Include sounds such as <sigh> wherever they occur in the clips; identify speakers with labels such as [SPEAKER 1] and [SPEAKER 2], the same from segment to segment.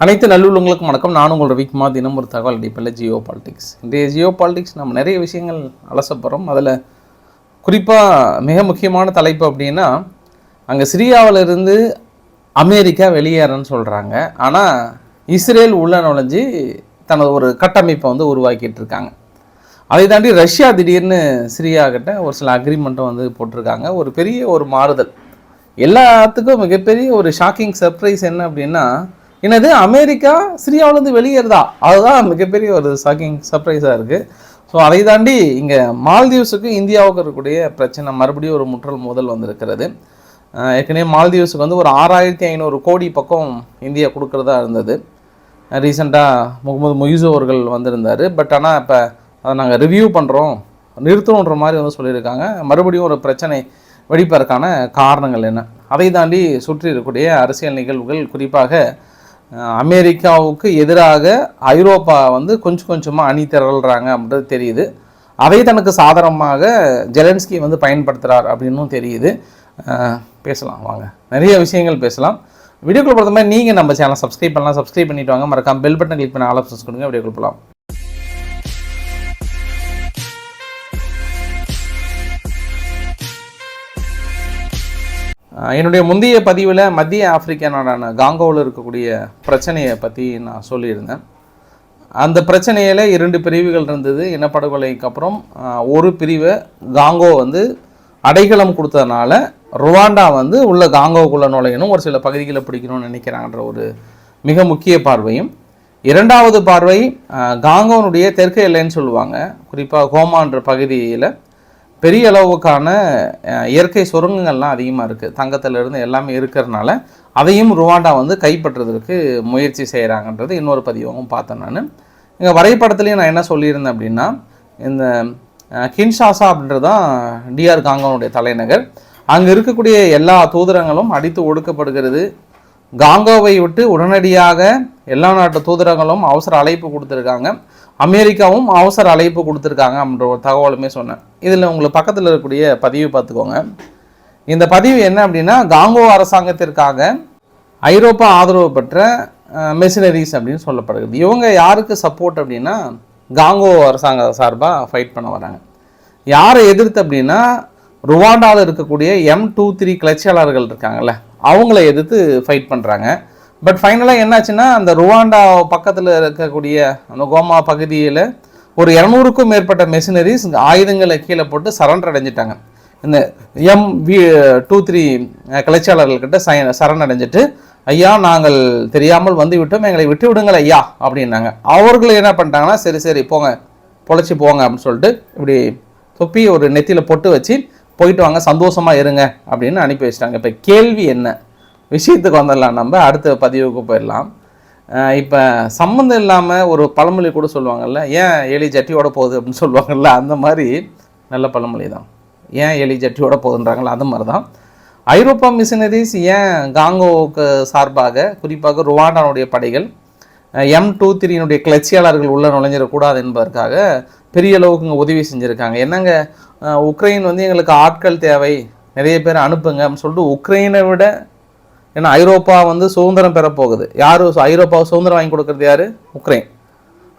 [SPEAKER 1] அனைத்து நல்லுள்ளங்களுக்கும் வணக்கம். நானும் உங்கள் ரவிக்குமார். தினம் ஒரு தகவல் அடிப்பில் ஜியோ பாலிடிக்ஸ். இன்றைய ஜியோ பாலிடிக்ஸ் நம்ம நிறைய விஷயங்கள் அலசப்படுறோம் அதில் குறிப்பாக மிக முக்கியமான தலைப்பு அப்படின்னா அங்கே சிரியாவிலிருந்து அமெரிக்கா வெளியேறன்னு சொல்கிறாங்க ஆனால் இஸ்ரேல் உள்ள நுழைஞ்சு தனது ஒரு கட்டமைப்பை வந்து உருவாக்கிட்டு இருக்காங்க. அதை தாண்டி ரஷ்யா திடீர்னு சிரியா கிட்ட ஒரு சில அக்ரிமெண்ட்டும் வந்து போட்டிருக்காங்க. ஒரு பெரிய ஒரு மாறுதல். எல்லாத்துக்கும் மிகப்பெரிய ஒரு ஷாக்கிங் சர்ப்ரைஸ் என்ன அப்படின்னா என்னது அமெரிக்கா சிரியாவிலேருந்து வெளியேறுதா? அதுதான் மிகப்பெரிய ஒரு ஷாக்கிங் சர்ப்ரைஸாக இருக்குது ஸோ அதை தாண்டி இங்கே மால்தீவ்ஸுக்கு இந்தியாவுக்கு இருக்கக்கூடிய பிரச்சனை மறுபடியும் ஒரு முற்றல் மோதல் வந்திருக்கிறது. ஏற்கனவே மால்தீவ்ஸுக்கு வந்து ஒரு ஆறாயிரத்தி ஐநூறு கோடி பக்கம் இந்தியா கொடுக்குறதா இருந்தது. ரீசெண்டாக முகமது மொய்சு அவர்கள் வந்திருந்தார். பட் ஆனால் இப்போ அதை நாங்கள் ரிவ்யூ பண்ணுறோம் நிறுத்தணுன்ற மாதிரி வந்து சொல்லியிருக்காங்க. மறுபடியும் ஒரு பிரச்சனை வெடிப்பதற்கான காரணங்கள் என்ன? அதை தாண்டி சுற்றி இருக்கக்கூடிய அரசியல் நிகழ்வுகள் குறிப்பாக அமெரிக்காவுக்கு எதிராக ஐரோப்பா வந்து கொஞ்சம் கொஞ்சமாக அணி திரள்றாங்க அப்படின்றது தெரியுது. அதை தனக்கு சாதகமாக ஜெலன்ஸ்கி வந்து பயன்படுத்துகிறார் அப்படின்னும் தெரியுது. பேசலாம் வாங்க. நிறைய விஷயங்கள் பேசலாம். வீடியோக்குள் பொறுத்த மாதிரி நீங்கள் நம்ம சேனல் சப்ஸ்கிரைப் பண்ணலாம். சப்ஸ்கிரைப் பண்ணிவிட்டு வாங்க. மறக்காம பெல் பட்டன் கிளிக் பண்ண ஆல் ஆப்ஷன்ஸ் கொடுங்க. வீடியோக்குள் போகலாம் என்னுடைய முந்தைய பதிவில் மத்திய ஆப்பிரிக்க நாடான காங்கோவில் இருக்கக்கூடிய பிரச்சனையை பற்றி நான் சொல்லியிருந்தேன். அந்த பிரச்சனையில் இரண்டு பிரிவுகள் இருந்தது. இனப்படுகொலைக்கு அப்புறம் ஒரு பிரிவை காங்கோ வந்து அடைக்கலம் கொடுத்ததுனால ருவாண்டா வந்து உள்ள காங்கோக்குள்ளே நுழையணும். ஒரு சில பகுதிகளை பிடிக்கணும்னு நினைக்கிறாங்கன்ற ஒரு மிக முக்கிய பார்வையும். இரண்டாவது பார்வை காங்கோனுடைய தெற்கு எல்லைன்னு சொல்லுவாங்க. குறிப்பாக கோமான்ற பகுதியில் பெரிய அளவுக்கான இயற்கை சுரங்கங்கள்லாம் அதிகமாக இருக்குது தங்கத்திலிருந்து எல்லாமே இருக்கிறதுனால அதையும் ருவாண்டா வந்து கைப்பற்றுறதுக்கு முயற்சி செய்கிறாங்கன்றது இன்னொரு பதிவாகவும் பார்த்தேன் நான். இங்கே வரைபடத்துலேயும் நான் என்ன சொல்லியிருந்தேன் அப்படின்னா இந்த கின்ஷாசா அப்படின்றது தான் டிஆர் காங்கோனுடைய தலைநகர். அங்கே இருக்கக்கூடிய எல்லா தூதரங்களும் அடித்து ஒடுக்கப்படுகிறது. காங்கோவை விட்டு உடனடியாக எல்லா நாட்டு தூதரங்களும் அவசர அழைப்பு கொடுத்துருக்காங்க. அமெரிக்காவும் அவசர அழைப்பு கொடுத்துருக்காங்க அப்படின்ற ஒரு தகவலுமே சொன்னேன். இதில் உங்களுக்கு பக்கத்தில் இருக்கக்கூடிய பதிவு பார்த்துக்கோங்க. இந்த பதிவு என்ன அப்படின்னா காங்கோ அரசாங்கத்திற்காக ஐரோப்பா ஆதரவு பெற்ற மெஷினரிஸ் அப்படின்னு சொல்லப்படுகிறது. இவங்க யாருக்கு சப்போர்ட் அப்படின்னா காங்கோ அரசாங்க சார்பாக ஃபைட் பண்ண வராங்க. யாரை எதிர்த்து அப்படின்னா ருவாண்டாவில் இருக்கக்கூடிய எம் டூ த்ரீ கிளர்ச்சியாளர்கள் இருக்காங்கல்ல அவங்கள எதிர்த்து ஃபைட் பண்ணுறாங்க பட் ஃபைனலாக என்னாச்சுன்னா அந்த ருவாண்டா பக்கத்தில் இருக்கக்கூடிய அந்த கோமா பகுதியில் ஒரு இரநூறுக்கும் மேற்பட்ட மெஷினரிஸ் ஆயுதங்களை கீழே போட்டு சரண்டர் அடைஞ்சிட்டாங்க. இந்த எம் வி டூ த்ரீ கிளர்ச்சியாளர்கள்கிட்ட சை சரண் அடைஞ்சிட்டு ஐயா நாங்கள் தெரியாமல் வந்து விட்டோம் எங்களை விட்டு விடுங்கள் ஐயா அப்படின்னாங்க. அவர்கள் என்ன பண்ணிட்டாங்கன்னா சரி சரி போங்க பொழைச்சி போங்க அப்படின்னு சொல்லிட்டு இப்படி தொப்பி ஒரு நெத்தியில் பொட்டு வச்சு போயிட்டு வாங்க சந்தோஷமாக இருங்க அப்படின்னு அனுப்பி வச்சிட்டாங்க. இப்போ கேள்வி என்ன? விஷயத்துக்கு வந்துடலாம். நம்ம அடுத்த பதிவுக்கு போயிடலாம். இப்போ சம்மந்தம் இல்லாமல் ஒரு பழமொழி கூட சொல்லுவாங்கள்ல ஏன் எலி ஜட்டியோட போகுது? அப்படின்னு சொல்லுவாங்கள்ல அந்த மாதிரி நல்ல பழமொழி தான். ஏன் எலி ஜட்டியோட போகுதுன்றாங்களோ அந்த மாதிரி தான். ஐரோப்பா மிஷினரிஸ் ஏன் காங்கோவுக்கு சார்பாக குறிப்பாக ருவாண்டானுடைய படைகள் எம் டூ த்ரீனுடைய கிளர்ச்சியாளர்கள் உள்ளே நுழைஞ்சிடக்கூடாது என்பதற்காக பெரிய அளவுக்கு இங்கே உதவி செஞ்சுருக்காங்க. என்னங்க உக்ரைன் வந்து எங்களுக்கு ஆட்கள் தேவை நிறைய பேர் அனுப்புங்க அப்படின்னு சொல்லிட்டு உக்ரைனை விட ஏன்னா ஐரோப்பா வந்து சுதந்திரம் பெற போகுது யார் ஐரோப்பா சுதந்திரம் வாங்கி கொடுக்கறது யார்? உக்ரைன்.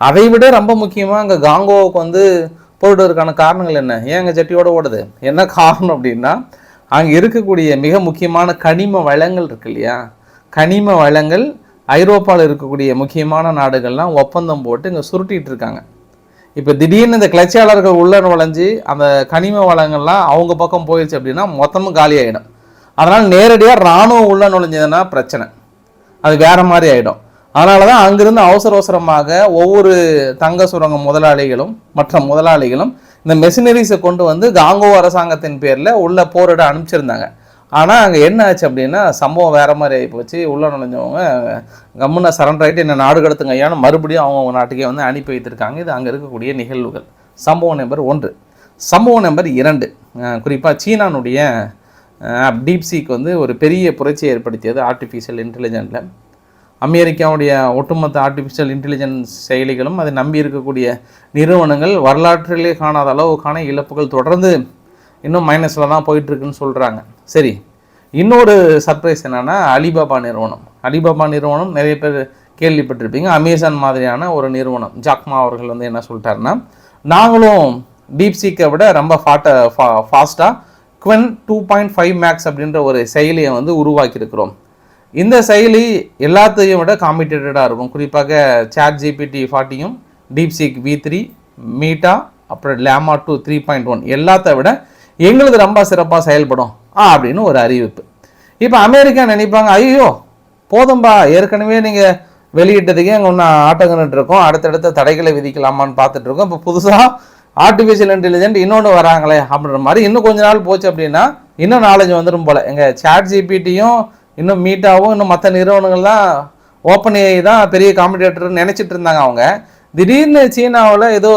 [SPEAKER 1] அதை விட ரொம்ப முக்கியமாக அங்கே காங்கோவுக்கு வந்து போயிடுவதற்கான காரணங்கள் என்ன? ஏன் அங்கே ஜட்டியோட ஓடுது? என்ன காரணம் அப்படின்னா அங்கே இருக்கக்கூடிய மிக முக்கியமான கனிம வளங்கள் இருக்கு இல்லையா? கனிம வளங்கள் ஐரோப்பாவில் இருக்கக்கூடிய முக்கியமான நாடுகள்லாம் ஒப்பந்தம் போட்டு இங்கே சுருட்டிகிட்டு இருக்காங்க. இப்போ திடீர்னு இந்த கிளர்ச்சியாளர்கள் உள்ள நுழைஞ்சு அந்த கனிம வளங்கள்லாம் அவங்க பக்கம் போயிடுச்சு அப்படின்னா மொத்தமும் காலி ஆகிடும் அதனால் நேரடியாக இராணுவம் உள்ளே நுழைஞ்சதுன்னா பிரச்சனை. அது வேறு மாதிரி ஆகிடும் அதனால தான் அங்கிருந்து அவசர அவசரமாக ஒவ்வொரு தங்க சுரங்க முதலாளிகளும் மற்ற முதலாளிகளும் இந்த மெஷினரிஸை கொண்டு வந்து காங்கோ அரசாங்கத்தின் பேரில் உள்ள போரிட அனுப்பிச்சிருந்தாங்க. ஆனால் அங்கே என்ன ஆச்சு அப்படின்னா சம்பவம் வேறு மாதிரி ஆகி போச்சு. உள்ளே நுழைஞ்சவங்க கம்முன்னு சரண்டர் ஆகிட்டு என்ன நாடு கடத்துங்க ஐயான்னு மறுபடியும் அவங்க நாட்டுக்கே வந்து அனுப்பி வைத்திருக்காங்க. இது அங்கே இருக்கக்கூடிய நிகழ்வுகள். சம்பவம் நம்பர் ஒன்று. சம்பவம் நம்பர் இரண்டு. குறிப்பாக சீனானுடைய டீப்சீக் வந்து ஒரு பெரிய புரட்சியை ஏற்படுத்தியது ஆர்டிஃபிஷியல் இன்டெலிஜென்ட்டில் அமெரிக்காவுடைய ஒட்டுமொத்த ஆர்டிஃபிஷியல் இன்டெலிஜென்ஸ் செயலிகளும் அதை நம்பி இருக்கக்கூடிய நிறுவனங்கள் வரலாற்றிலே காணாத அளவுக்கான இழப்புகள் தொடர்ந்து இன்னும் மைனஸில் தான் போயிட்டுருக்குன்னு சொல்கிறாங்க சரி இன்னொரு சர்ப்ரைஸ் என்னென்னா அலிபாபா நிறுவனம். அலிபாபா நிறுவனம் நிறைய பேர் கேள்விப்பட்டிருப்பீங்க. அமேசான் மாதிரியான ஒரு நிறுவனம். ஜாக்மா அவர்கள் வந்து என்ன சொல்லிட்டாருன்னா நாங்களும் டீப்சீக்கை விட ரொம்ப ஃபாட்ட ஃபா ஃபாஸ்ட்டாக Qwen two point five max அப்படின்ற ஒரு செயலியை வந்து உருவாக்கியிருக்கிறோம். இந்த செயலி எல்லாத்தையும் விட காம்படிட்டடாக இருக்கும். குறிப்பாக சாட் ஜிபிடி ஃபார்ட்டியும் டீப்சிக் வி த்ரீ மீட்டா அப்புறம் Llama two three point one எல்லாத்த விட எங்களுது ரொம்ப சிறப்பாக செயல்படும் ஆ அப்படின்னு ஒரு அறிவிப்பு. இப்போ அமெரிக்கா நினைப்பாங்க ஐயோ போதும்பா ஏற்கனவே நீங்கள் வெளியிட்டதுக்கே அங்கே ஒன்று ஆட்டங்கன்ட்டு இருக்கோம். அடுத்தடுத்த தடைகளை விதிக்கலாமான்னு பார்த்துட்ருக்கோம் இப்போ புதுசாக ஆர்டிஃபிஷியல் இன்டெலிஜென்ட் இன்னொன்று வராங்களே அப்படின்ற மாதிரி இன்னும் கொஞ்ச நாள் போச்சு அப்படின்னா இன்னும் நாலேஜ் வந்துடும் போல். எங்கள் சாட் ஜிபிடியும் இன்னும் மீட்டாகவும் இன்னும் மற்ற நிறுவனங்கள்லாம் ஓப்பன் ஏஐ தான் பெரிய காம்படிட்டர்னு நினச்சிட்டு இருந்தாங்க அவங்க. திடீர்னு சீனாவில் ஏதோ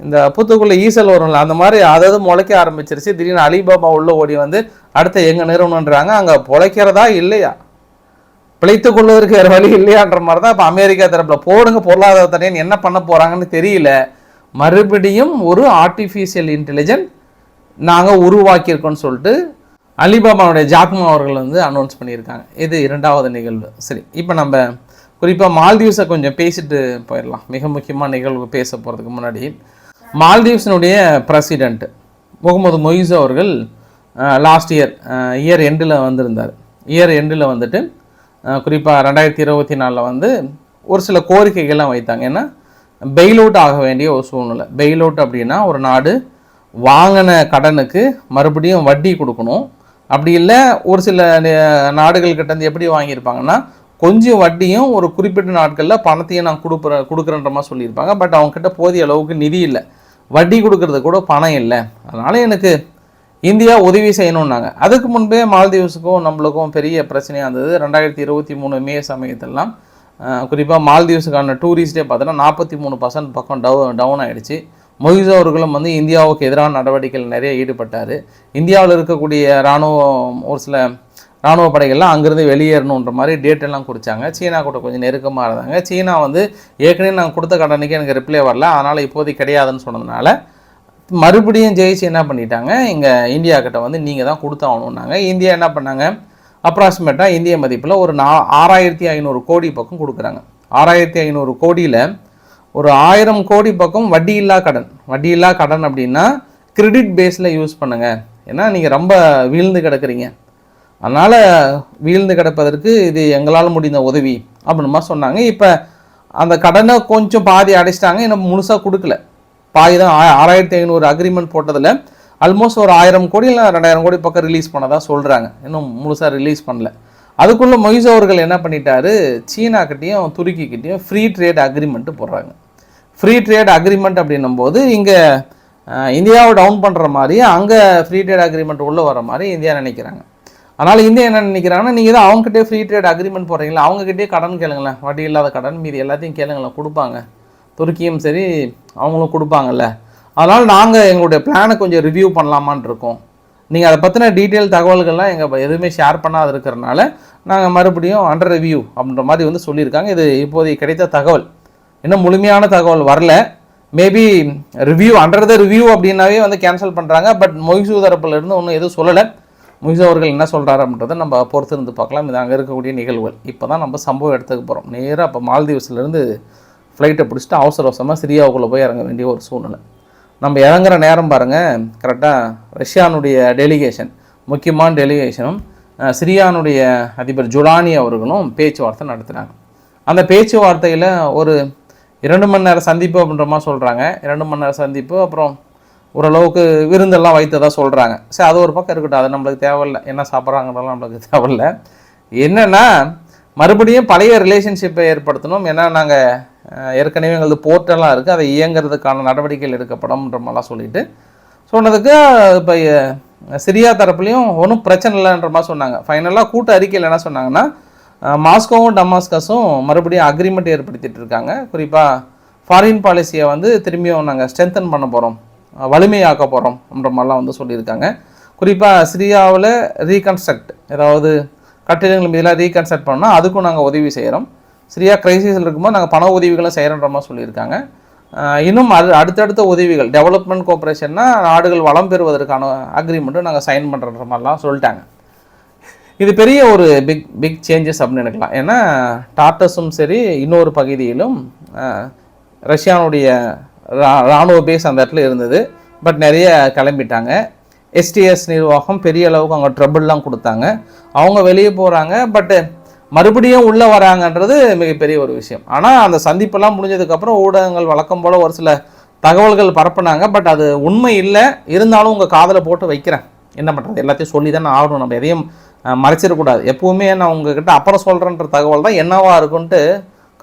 [SPEAKER 1] இந்த புத்துக்குள்ளே ஈசல் வரும்ல அந்த மாதிரி அதாவது முளைக்க ஆரம்பிச்சிருச்சு. திடீர்னு அலிபாபா உள்ள ஓடி வந்து அடுத்த எங்கள் நிறுவனம்ன்றாங்க அங்கே பொழைக்கிறதா இல்லையா? பிழைத்து கொள்வதற்கு வேறு வழி இல்லையான்ற மாதிரி தான் இப்போ அமெரிக்கா தரப்பில் போடுங்க பொருளாதார என்ன பண்ண போகிறாங்கன்னு தெரியல. மறுபடியும் ஒரு ஆர்டிஃபிஷியல் இன்டெலிஜென்ட் நாங்கள் உருவாக்கியிருக்கோம்னு சொல்லிட்டு அலிபாபாவுடைய ஜாக்மா அவர்கள் வந்து அனௌன்ஸ் பண்ணியிருக்காங்க. இது இரண்டாவது நிகழ்வு. சரி இப்போ நம்ம குறிப்பாக மால்தீவ்ஸை கொஞ்சம் பேசிட்டு போயிடலாம். மிக முக்கியமான நிகழ்வு பேச போகிறதுக்கு முன்னாடி மால்தீவ்ஸினுடைய பிரசிடெண்ட் முகமது மொய்ஸ் அவர்கள் லாஸ்ட் இயர் இயர் எண்டில் வந்திருந்தார். இயர் எண்டில் வந்துட்டு குறிப்பாக ரெண்டாயிரத்தி இருபத்தி நாலில் வந்து ஒரு சில கோரிக்கைகள்லாம் வைத்தாங்க. ஏன்னா பெயில் அவுட் ஆக வேண்டிய ஒரு சூழ்நிலை. பெயில் அவுட் அப்படின்னா ஒரு நாடு வாங்கின கடனுக்கு மறுபடியும் வட்டி கொடுக்கணும். அப்படி இல்லை ஒரு சில நாடுகள் எப்படி வாங்கியிருப்பாங்கன்னா கொஞ்சம் வட்டியும் ஒரு குறிப்பிட்ட நாட்களில் பணத்தையும் நான் கொடுக்குற கொடுக்குறன்ற மாதிரி சொல்லியிருப்பாங்க. பட் அவங்கக்கிட்ட போதிய அளவுக்கு நிதி இல்லை. வட்டி கொடுக்கறது கூட பணம் இல்லை. அதனால் எனக்கு இந்தியா உதவி செய்யணும்னாங்க. அதுக்கு முன்பே மால்தீவ்ஸுக்கும் நம்மளுக்கும் பெரிய பிரச்சனையாக இருந்தது. ரெண்டாயிரத்தி இருபத்தி மூணு மே சமயத்திலலாம் குறிப்பாக மால்தீவ்ஸுக்கான டூரிஸ்டே பார்த்தோன்னா நாற்பத்தி மூணு பர்சன்ட் பக்கம் டவு டவுன் ஆகிடுச்சு மொஹிஸ் அவர்களும் வந்து இந்தியாவுக்கு எதிரான நடவடிக்கைகள் நிறைய ஈடுபட்டார். இந்தியாவில் இருக்கக்கூடிய இராணுவ ஒரு சில இராணுவ படைகள்லாம் அங்கேருந்து வெளியேறணுன்ற மாதிரி டேட் எல்லாம் குறிச்சாங்க சீனா கூட கொஞ்சம் நெருக்கமாக இருந்தாங்க. சீனா வந்து ஏற்கனவே நாங்கள் கொடுத்த கடனுக்கு எனக்கு ரிப்ளை வரல. அதனால் இப்போதைக்கு கிடையாதுன்னு சொன்னதுனால மறுபடியும் ஜெயிச்சு என்ன பண்ணிட்டாங்க? இங்கே இந்தியா கிட்ட வந்து நீங்கள் தான் கொடுத்தாகணுன்னாங்க இந்தியா என்ன பண்ணாங்க? அப்ராக்சிமேட்டாக இந்திய மதிப்பில் ஒரு நா ஆறாயிரத்தி ஐநூறு கோடி பக்கம் கொடுக்குறாங்க. ஆறாயிரத்தி ஐநூறு கோடியில் ஒரு ஆயிரம் கோடி பக்கம் வட்டி இல்லா கடன். வட்டி இல்லா கடன் அப்படின்னா கிரெடிட் பேஸில் யூஸ் பண்ணுங்கள் ஏன்னா நீங்கள் ரொம்ப வீழ்ந்து கிடக்குறீங்க. அதனால் வீழ்ந்து கிடப்பதற்கு இது எங்களால் முடிந்த உதவி அப்படின்மா சொன்னாங்க. இப்போ அந்த கடனை கொஞ்சம் பாதி அடைச்சிட்டாங்க. இன்னும் முழுசாக கொடுக்கல. பாதி தான் ஆ- ஆறாயிரத்தி ஐநூறு அக்ரிமெண்ட் போட்டதில் ஆல்மோஸ்ட் ஒரு ஆயிரம் கோடி இல்லை ரெண்டாயிரம் கோடி பக்கம் ரிலீஸ் பண்ணதாக சொல்கிறாங்க இன்னும் முழுசாக ரிலீஸ் பண்ணல. அதுக்குள்ளே மொய்ஸ் அவர்கள் என்ன பண்ணிட்டாரு? சீனாக்கிட்டேயும் துருக்கிக்கிட்டேயும் ஃப்ரீ ட்ரேட் அக்ரிமெண்ட்டு போடுறாங்க. ஃப்ரீ ட்ரேட் அக்ரிமெண்ட் அப்படின்னும் போது இங்கே இந்தியாவை டவுன் பண்ணுற மாதிரி அங்கே ஃப்ரீ ட்ரேட் அக்ரிமெண்ட் உள்ளே வர மாதிரி இந்தியா நினைக்கிறாங்க. அதனால் இந்தியா என்ன நினைக்கிறாங்கன்னா நீங்கள் தான் அவங்ககிட்டே ஃப்ரீ ட்ரேட் அக்ரிமெண்ட் போடுறீங்களா? அவங்ககிட்டே கடன் கேளுங்களேன். வட்டி இல்லாத கடன் மீதி எல்லாத்தையும் கேளுங்களேன். கொடுப்பாங்க. துருக்கியும் சரி அவங்களும் கொடுப்பாங்கல்ல. அதனால் நாங்கள் எங்களுடைய பிளானை கொஞ்சம் ரிவ்யூ பண்ணலாமான்னு இருக்கோம். நீங்கள் அதை பற்றின டீட்டெயில் தகவல்கள்லாம் எங்கள் எதுவுமே ஷேர் பண்ணாத இருக்கிறனால நாங்கள் மறுபடியும் அண்டர் ரிவ்யூ அப்படின்ற மாதிரி வந்து சொல்லியிருக்காங்க. இது இப்போதைக்கு கிடைத்த தகவல். இன்னும் முழுமையான தகவல் வரல. Maybe review under the review அப்படின்னாவே வந்து கேன்சல் பண்ணுறாங்க பட் மொய்சு தரப்புல இருந்து ஒன்றும் எதுவும் சொல்லலை. மொய்சு அவர்கள் என்ன சொல்கிறாரு அப்படின்றத நம்ம பொறுத்து இருந்து பார்க்கலாம். இது அங்கே இருக்கக்கூடிய நிகழ்வுகள். இப்போ தான் நம்ம சம்பவம் எடுத்துக்க போகிறோம் நேராக இப்போ மால்தீவ்ஸ்லேருந்து ஃப்ளைட்டை பிடிச்சிட்டு அவசர அவசரமாக சிரியாவுக்குள்ளே போய் இறங்க வேண்டிய ஒரு சூழ்நிலை. நம்ம இறங்குற நேரம் பாருங்கள் கரெக்டாக ரஷ்யானுடைய டெலிகேஷன் முக்கியமான டெலிகேஷனும் சிரியானுடைய அதிபர் ஜுலானி அவர்களும் பேச்சுவார்த்தை நடத்துகிறாங்க அந்த பேச்சுவார்த்தையில் ஒரு இரண்டு மணி நேரம் சந்திப்பு அப்படின்ற மாதிரி சொல்கிறாங்க இரண்டு மணி நேரம் சந்திப்பு அப்புறம் ஓரளவுக்கு விருந்தெல்லாம் வைத்ததாக சொல்கிறாங்க சரி அது ஒரு பக்கம் இருக்கட்டும். அது நம்மளுக்கு தேவையில்லை. என்ன சாப்பிட்றாங்கிறதெல்லாம் நம்மளுக்கு <laughs> தேவையில்லை. என்னென்னா மறுபடியும் பழைய ரிலேஷன்ஷிப்பை ஏற்படுத்தணும். ஏன்னா நாங்கள் ஏற்கனவே எங்களது போர்ட்டெல்லாம் இருக்குது அதை இயங்குறதுக்கான நடவடிக்கைகள் எடுக்கப்படும்ன்ற மாதிரிலாம் சொல்லிட்டு சொன்னதுக்கு இப்போ சிரியா தரப்புலையும் ஒன்றும் பிரச்சனை இல்லைன்ற மாதிரி சொன்னாங்க. ஃபைனலாக கூட்ட அறிக்கையில் என்ன சொன்னாங்கன்னா மாஸ்கோவும் டமாஸ்கஸும் மறுபடியும் அக்ரிமெண்ட் ஏற்படுத்திட்டு இருக்காங்க. குறிப்பாக ஃபாரின் பாலிசியை வந்து திரும்பியும் நாங்கள் ஸ்ட்ரென்தன் பண்ண போகிறோம் வலிமையாக்க போகிறோம் அப்படின்ற மாதிரிலாம் வந்து சொல்லியிருக்காங்க. குறிப்பாக சிரியாவில் ரீகன்ஸ்ட்ரக்ட் ஏதாவது கட்டிடங்கள் மீதெல்லாம் ரீகன்ஸ்ட்ரக்ட் பண்ணால் அதுக்கும் நாங்கள் உதவி செய்கிறோம் சிரியா கிரைசிஸில் இருக்கும்போது நாங்கள் பண உதவிகளும் செய்கிறன்ற மாதிரி சொல்லியிருக்காங்க. இன்னும் அது அடுத்தடுத்த உதவிகள் டெவலப்மெண்ட் கோஆப்ரேஷன்னா நாடுகள் வளம் பெறுவதற்கான அக்ரிமெண்ட்டும் நாங்கள் சைன் பண்ணுற மாதிரிலாம் சொல்லிட்டாங்க. இது பெரிய ஒரு பிக் பிக் சேஞ்சஸ் அப்படின்னு நினைக்கலாம் ஏன்னா டாட்டஸும் சரி இன்னொரு பகுதியிலும் ரஷ்யானுடைய ரா- ராணுவ பேஸ் அந்த இடத்துல இருந்தது. பட் நிறைய கிளம்பிட்டாங்க. எஸ்டிஎஸ் நிர்வாகம் பெரிய அளவுக்கு அவங்க ட்ரபிள்லாம் கொடுத்தாங்க. அவங்க வெளியே போகிறாங்க பட்டு மறுபடியும் உள்ளே வராங்கன்றது மிகப்பெரிய ஒரு விஷயம். ஆனால் அந்த சந்திப்பெல்லாம் முடிஞ்சதுக்கப்புறம் ஊடகங்கள் வழக்கம் போல் ஒரு சில தகவல்கள் பரப்புனாங்க. பட் அது உண்மை இல்லை. இருந்தாலும் உங்கள் காதில் போட்டு வைக்கிறேன். என்ன பண்ணுறது எல்லாத்தையும் சொல்லி தான் ஆகணும். நம்ம எதையும் மறைச்சிடக்கூடாது எப்பவுமே நான் உங்ககிட்ட அப்புறம் சொல்கிறேன்ற தகவல் தான் என்னவாக இருக்குன்ட்டு